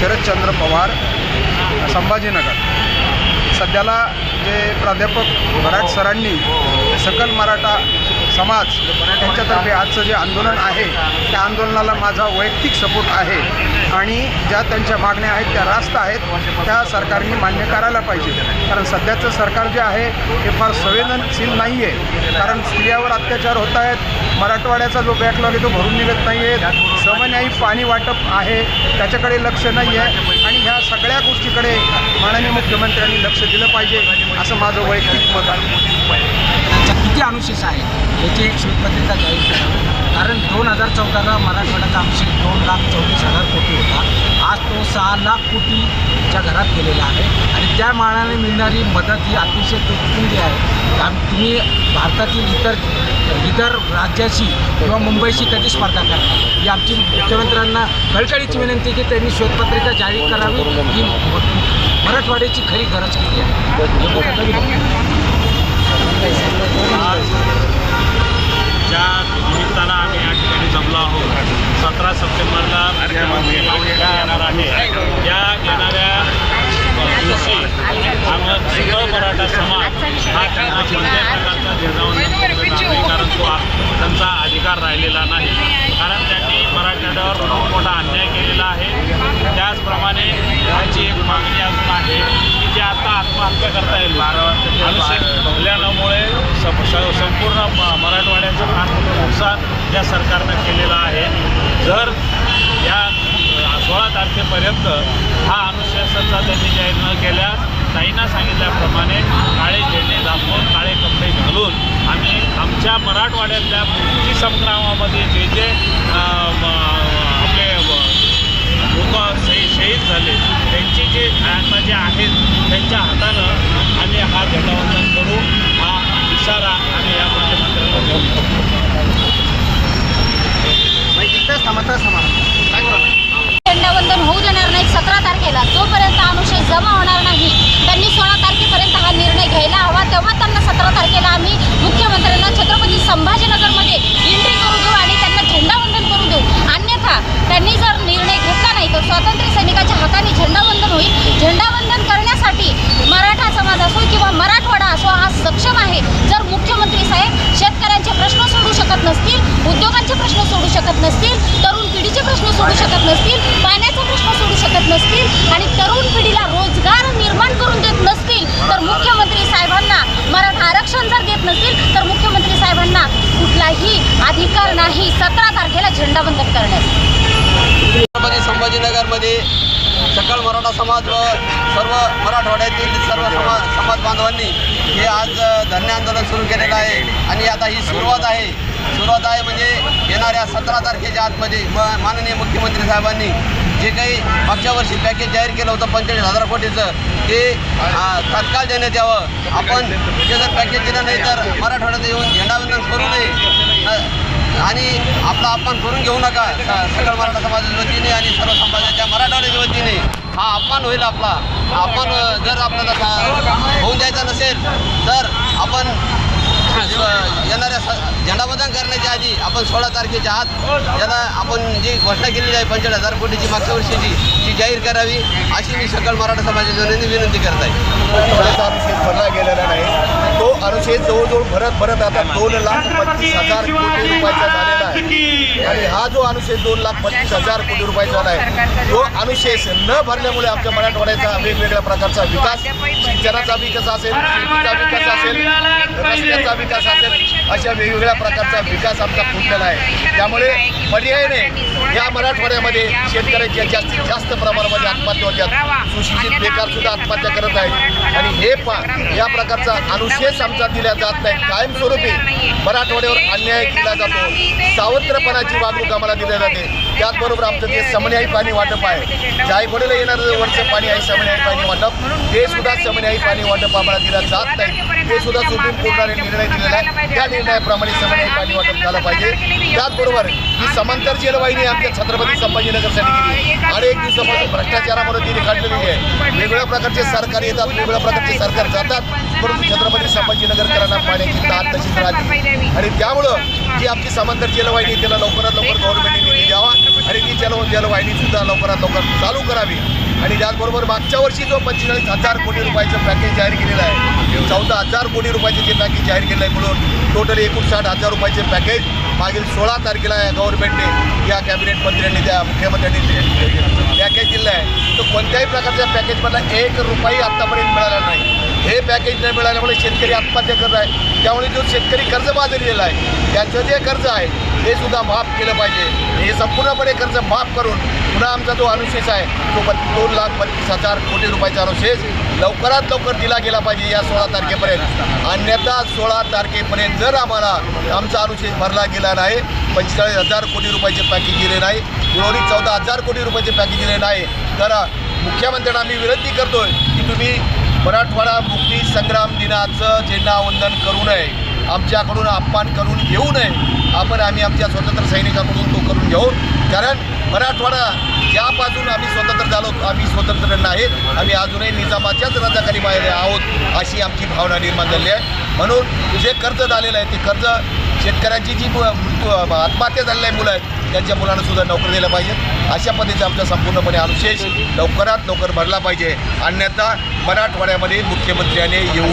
शरदचंद्र पवार संभाजीनगर. सध्याला जे प्राध्यापक भराट सरांनी सकल मराठा समाज यांच्यातर्फे आजचं जे आंदोलन आहे त्या आंदोलनाला माझा वैयक्तिक सपोर्ट आहे. आणि ज्या त्यांच्या मागण्या आहेत त्या रास्त आहेत त्या सरकारने मान्य करायला पाहिजे. कारण सध्याचं सरकार जे आहे हे फार संवेदनशील नाही आहे कारण स्त्रियावर अत्याचार होत आहेत. मराठवाड्याचा जो बॅकलॉग आहे तो भरून निघत नाही आहे समन्यायी पाणी वाटप आहे. त्याच्याकडे लक्ष नाही आहे आणि ह्या सगळ्या गोष्टीकडे माननीय मुख्यमंत्र्यांनी लक्ष दिलं पाहिजे असं माझं वैयक्तिक मत आहे. किती अनुशेष आहे याची एक श्वेतपत्रिका जाहीर करावी कारण दोन हजार चौदाला मराठवाड्याचा अनुशेष दोन लाख चौतीस हजार कोटी होता. आज तो सहा लाख कोटीच्या घरात गेलेला आहे. आणि त्या मानाने मिळणारी मदत ही अतिशय तुटपुंजी आहे. आम तुम्ही भारतातील इतर इतर राज्याशी किंवा मुंबईशी कधी स्पर्धा करा ही आमची मुख्यमंत्र्यांना कळकळीची विनंती की त्यांनी श्वेतपत्रिका जाहीर करावी. ही मराठवाड्याची खरी गरज किती आहे ज्या निमित्तानं आम्ही या ठिकाणी जमलो आहोत सतरा सप्टेंबरला मुख्यमंत्री येणार आहे? या येणाऱ्या दिवशी आम्ही सगळं मराठा समाज हा त्यांना कोणत्याही म्हणजे प्रकारचा झेंडावंदन नाही कारण तो त्यांचा अधिकार राहिलेला नाही. कारण त्यांनी मराठ्यावर खूप मोठा अन्याय केलेला आहे. त्याचप्रमाणे त्यांची एक मागणी अजून आहे की जे आता आत्महत्या करता येईल. अनुच्छेद भरल्यामुळे स- संपूर्ण म- मराठवाड्याचं फार मोठं नुकसान या सरकारनं केलेलं आहे. जर तारखेपर्यंत हा अनुशासनाचा त्यांनी जाहीर न केल्यास ताईंना सांगितल्याप्रमाणे काळे झेंडे दाखवून काळे कपडे घालून आम्ही आमच्या मराठवाड्यातल्या मुक्ती संग्रामामध्ये जे जे आपले लोक शहीद शहीद झाले त्यांची जे आता जे आहेत त्यांच्या हातानं आम्ही हा झेंडावंदन करू हा इशारा आम्ही या मुख्यमंत्र्यांना देऊ झेंडावंदन होऊ देणार नाही सतरा तारखेला जोपर्यंत अनुशेष जमा होणार नाही. त्यांनी सोळा तारखेपर्यंत हा निर्णय घ्यायला हवा. तेव्हा त्यांना सतरा तारखेला आम्ही मुख्यमंत्र्यांना छत्रपती संभाजीनगरमध्ये एंट्री करू देऊ आणि त्यांना झेंडावंदन करू देऊ. अन्यथा त्यांनी जर निर्णय घेतला नाही तर स्वातंत्र्य सैनिकाच्या हाताने झेंडावंदन होईल. झेंडावंदन करण्यासाठी मराठा समाज असो किंवा मराठवाडा असो हा सक्षम आहे. जर मुख्यमंत्री साहेब शेतकऱ्यांचे प्रश्न सोडू शकत नसतील उद्योगांचे प्रश्न सोडू शकत नसतील तरुण पिढीचे प्रश्न सोडू शकत नसतील पाण्याचा प्रश्न सोडू शकत नसतील आणि तरुण पिढीला रोजगार निर्माण करून देत नसतील तर मुख्यमंत्री साहेबांना मराठा करत नसतील तर मुख्यमंत्री साहेबांना कुठलाही अधिकार नाही सतरा तारखेला झेंडाबंदन करण्यास. संभाजीनगरमध्ये सकल मराठा समाज व सर्व मराठवाड्यातील सर्व समाज समाज बांधवांनी हे आज धरणे आंदोलन सुरू केलेलं आहे. आणि आता ही सुरुवात आहे. सुरुवात आहे म्हणजे येणाऱ्या सतरा तारखेच्या आतमध्ये. म माननीय मुख्यमंत्री साहेबांनी जे काही मागच्या वर्षी पॅकेज जाहीर केलं होतं पंचेचाळीस हजार कोटीचं ते तत्काळ तात्काळ देण्यात यावं. आपण ते जर पॅकेज दिलं नाही तर मराठवाड्यात येऊन झेंडावंदन करू नये. आणि आपला अपमान करून घेऊ नका. सकल मराठा समाजाच्या वतीने आणि सर्व समाजाच्या मराठवाड्याच्या वतीने. हा अपमान होईल आपला. आपण अपमान जर आपल्याला होऊन द्यायचा नसेल तर आपण येणाऱ्या आपण सोळा तारखेच्या आत ज्याला आपण जी घोषणा केलेली आहे पंचवीस हजार कोटीची मागच्या वर्षीची ती जाहीर करावी अशी मी सकल मराठा समाजाच्या वतीने विनंती करत आहे. अनुच्छेद भरला गेलेला नाही. तो अनुच्छेद जवळजवळ भरत भरत आता दोन लाख पस्तीस हजार कोटी रुपयाचा झालेला आहे. आणि हा जो अनुच्छेद दोन लाख पस्तीस हजार कोटी रुपयाचा आहे तो अनुच्छेद न भरल्यामुळे आमच्या मराठवाड्याचा वेगवेगळ्या प्रकारचा विकास सिंचनाचा विकास असेल शेतीचा विकास असेल रस्त्याचा विकास असेल अशा वेगवेगळ्या प्रकारचा विकास आमचा फुटलेला आहे. त्यामुळे पर्यायाने या मराठवाड्यामध्ये शेतकऱ्यांच्या जास्तीत जास्त प्रमाणामध्ये आत्महत्या होत्या सुशिक्षित बेकार सुद्धा आत्महत्या करत आहेत. आणि हे पा या प्रकारचा अनुशेष आमचा दिला जात नाही. कायमस्वरूपी मराठवाड्यावर अन्याय केला जातो. सावत्रपणाची वागणूक आम्हाला दिली जाते. त्याचबरोबर आमचं जे समन्यायी पाणी वाटप आहे. जायफळीला येणारं वरचं पाणी आहे समन्यायी पाणी वाटप हे सुद्धा समन्यायी पाणी वाटप आम्हाला दिलं जात नाही. ते सुद्धा सुप्रीम कोर्टाने निर्णय दिलेला आहे. त्या निर्णयाप्रमाणे समन्यायी पाणी वाटप झालं पाहिजे. त्याचबरोबर ही समांतर जेलवाहिनी आमच्या छत्रपती संभाजीनगरसाठी गेली अनेक दिवसापासून भ्रष्टाचारामध्ये ती काढलेली आहे. वेगवेगळ्या प्रकारचे सरकार येतात वेगवेगळ्या प्रकारचे सरकार जातात. परंतु छत्रपती संभाजीनगरकरांना पाण्याची दाद तशीच राहते. आणि त्यामुळं जी आमची समांतर जेलवाहिनी त्याला लवकरात लवकर गव्हर्नमेंटने आणि ती जल जलवाहिनीसुद्धा लवकरात लवकर चालू करावी. आणि त्याचबरोबर मागच्या वर्षी जो पंचेचाळीस हजार कोटी रुपयाचं पॅकेज जाहीर केलेलं आहे चौदा हजार कोटी रुपयाचे जे पॅकेज जाहीर केलं आहे म्हणून टोटल एकोणसाठ हजार रुपयाचे पॅकेज मागील सोळा तारखेला या गव्हर्नमेंटने या कॅबिनेट मंत्र्यांनी त्या मुख्यमंत्र्यांनी ते पॅकेज दिलं आहे तो कोणत्याही प्रकारच्या पॅकेजमधला एक रुपयाही आत्तापर्यंत मिळाला नाही. हे पॅकेज न मिळाल्यामुळे शेतकरी आत्महत्या करत आहे. त्यामुळे जो शेतकरी कर्जबाजारीला आहे त्यांचं जे कर्ज आहे हे सुद्धा माफ केलं पाहिजे. हे संपूर्णपणे कर्ज माफ करून पुन्हा आमचा जो अनुशेष आहे तो बत् दोन लाख बत्तीस हजार कोटी रुपयाचा अनुशेष लवकरात लवकर दिला गेला पाहिजे या सोळा तारखेपर्यंत. अन्यथा सोळा तारखेपर्यंत जर आम्हाला आमचा अनुशेष भरला गेला नाही पंचेचाळीस हजार कोटी रुपयाचे पॅकेज दिले नाही उर्वरित चौदा हजार कोटी रुपयाचे पॅकेज दिलेलं आहे. तर मुख्यमंत्र्यांना आम्ही विनंती करतोय की तुम्ही मराठवाडा मुक्ती संग्राम दिनाचं झेंडावंदन करू नये. आमच्याकडून अपमान करून घेऊ नये. आपण आम्ही आमच्या स्वतंत्र सैनिकाकडून तो करून घेऊ. कारण मराठवाडा ज्यापासून आम्ही स्वतंत्र झालो आम्ही स्वतंत्र नाहीत आम्ही अजूनही निजामाच्याच रजाखाली बाहेर आहोत अशी आमची भावना निर्माण झाली आहे. म्हणून जे कर्ज झालेलं आहे ते कर्ज शेतकऱ्यांची जी आत्महत्या झालेल्या आहे मुलं आहेत त्यांच्या मुलांना सुद्धा नोकरी दिल्या पाहिजे. अशा पद्धतीचा आमचा संपूर्णपणे अनुशेष लवकरात लवकर भरला पाहिजे. अन्यथा मराठवाड्यामध्ये मुख्यमंत्र्याने येऊन